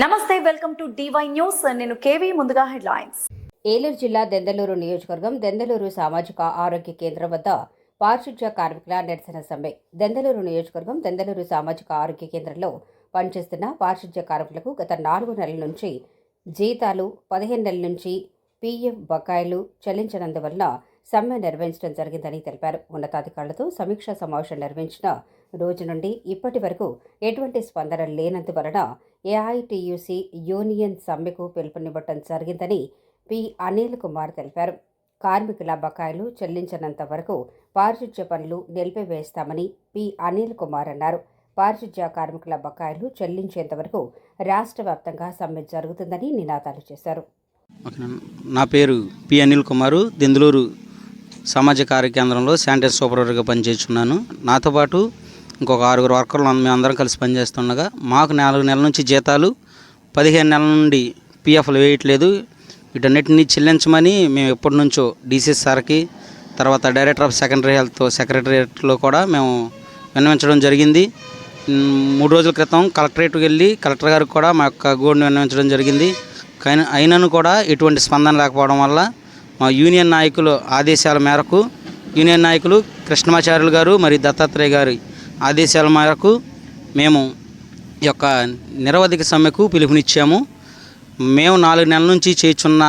నమస్తే welcome to DY news. నేను KV ముందుగా హెడ్లైన్స్. ఏలూరు జిల్లా దెందలూరు నియోజకవర్గం దెందలూరు సామాజిక ఆరోగ్య కేంద్రం వద్ద పారిశుధ్య కార్మికుల నిరసన సమ్మె. దెందలూరు నియోజకవర్గం దెందలూరు సామాజిక ఆరోగ్య కేంద్రంలో పనిచేస్తున్న పారిశుధ్య కార్మికులకు గత నాలుగు నెలల నుంచి జీతాలు పదిహేను నెలల నుంచి పీఎఫ్ బకాయిలు చెల్లించనందువల్ల సమ్మె నిర్వహించడం జరిగిందని తెలిపారు. ఉన్నతాధికారులతో సమీక్షా సమావేశం నిర్వహించిన రోజు నుండి ఇప్పటి వరకు ఎటువంటి స్పందన లేనందువలన ఏఐటియుసి యూనియన్ సమ్మెకు పిలుపునివ్వటం జరిగిందని పి. అనిల్ కుమార్ తెలిపారు. కార్మికుల బకాయిలు చెల్లించనంత వరకు పారిశుధ్య పనులు నిలిపివేస్తామని పి. అనిల్ కుమార్ అన్నారు. పారిశుధ్య కార్మికుల బకాయిలు చెల్లించేంత వరకు రాష్ట్ర వ్యాప్తంగా సమ్మె జరుగుతుందని నినాదాలు చేశారు. నా పేరు పి. అనిల్ కుమారు. దెందులూరు సామాజిక కార్య కేంద్రంలో శానిటైజ్ సూపర్వైజర్గా పనిచేస్తున్నాను. నాతో పాటు ఇంకొక ఆరుగురు వర్కర్లు మేము అందరం కలిసి పనిచేస్తుండగా మాకు నాలుగు నెలల నుంచి జీతాలు పదిహేను నెలల నుండి పిఎఫ్లు వేయట్లేదు. వీటన్నిటిని చెల్లించమని మేము ఎప్పటి నుంచో డీసీ సార్కి తర్వాత డైరెక్టర్ ఆఫ్ సెకండరీ హెల్త్ సెక్రటరియట్లో కూడా మేము విన్నవించడం జరిగింది. మూడు రోజుల క్రితం కలెక్టరేట్కి వెళ్ళి కలెక్టర్ గారికి కూడా మా యొక్క గోడును విన్నవించడం జరిగింది. కానీ అయినను కూడా ఎటువంటి స్పందన లేకపోవడం వల్ల మా యూనియన్ నాయకులు ఆదేశాల మేరకు యూనియన్ నాయకులు కృష్ణమాచార్యులు గారు మరియు దత్తాత్రేయ గారి ఆదేశాల మేరకు మేము ఈ యొక్క నిరవధిక సమ్మెకు పిలుపునిచ్చాము. మేము నాలుగు నెలల నుంచి చేయుచున్న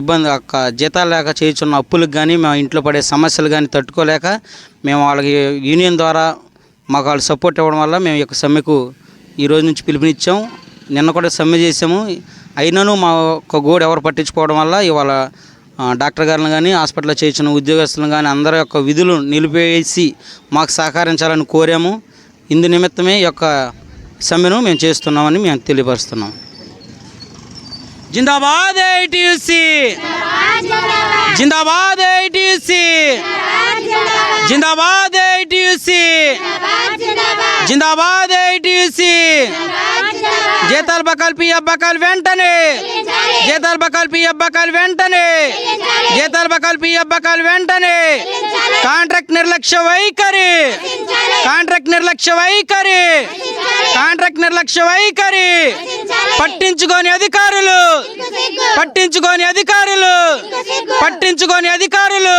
ఇబ్బంది యొక్క జీతాలు లేక చేయుచున్న అప్పులకు కానీ మా ఇంట్లో పడే సమస్యలు కానీ తట్టుకోలేక మేము వాళ్ళకి యూనియన్ ద్వారా మాకు వాళ్ళు సపోర్ట్ ఇవ్వడం వల్ల మేము ఈ యొక్క సమ్మెకు ఈ రోజు నుంచి పిలుపునిచ్చాం. నిన్న కూడా సమ్మె చేసాము అయినను మా యొక్క గోడు ఎవరు పట్టించుకోవడం వల్ల ఇవాళ డాక్టర్ గారిని కానీ హాస్పిటల్లో చేసిన ఉద్యోగస్తులను కానీ అందరి యొక్క విధులు నిలిపేసి మాకు సహకరించాలని కోరాము. ఇందు నిమిత్తమే ఈ యొక్క సమ్మెను మేము చేస్తున్నామని మేము తెలియపరుస్తున్నాం. జిందాబాద్ ఐటీయూసీ జిందాబాద్ ఐటీయూసీ జిందాబాద్ ఐటీయూసీ జిందాబాద్ ఐటీయూసీ జీతాలు బకాలు పిఎఫ్ బకాలు వెంటనే. జీతాలు బకాలు పిఎఫ్ బకాలు వెంటనే. జీతాలు బకాలు పిఎఫ్ బకాలు వెంటనే. కాంట్రాక్ట్ నిర్లక్ష్య వైఖరి. కాంట్రాక్ట్ నిర్లక్ష్య వైఖరి. కాంట్రాక్ట్ నిర్లక్ష్య వైఖరి. పట్టించుకోని అధికారులు. పట్టించుకోని అధికారులు. పట్టించుకోని అధికారులు.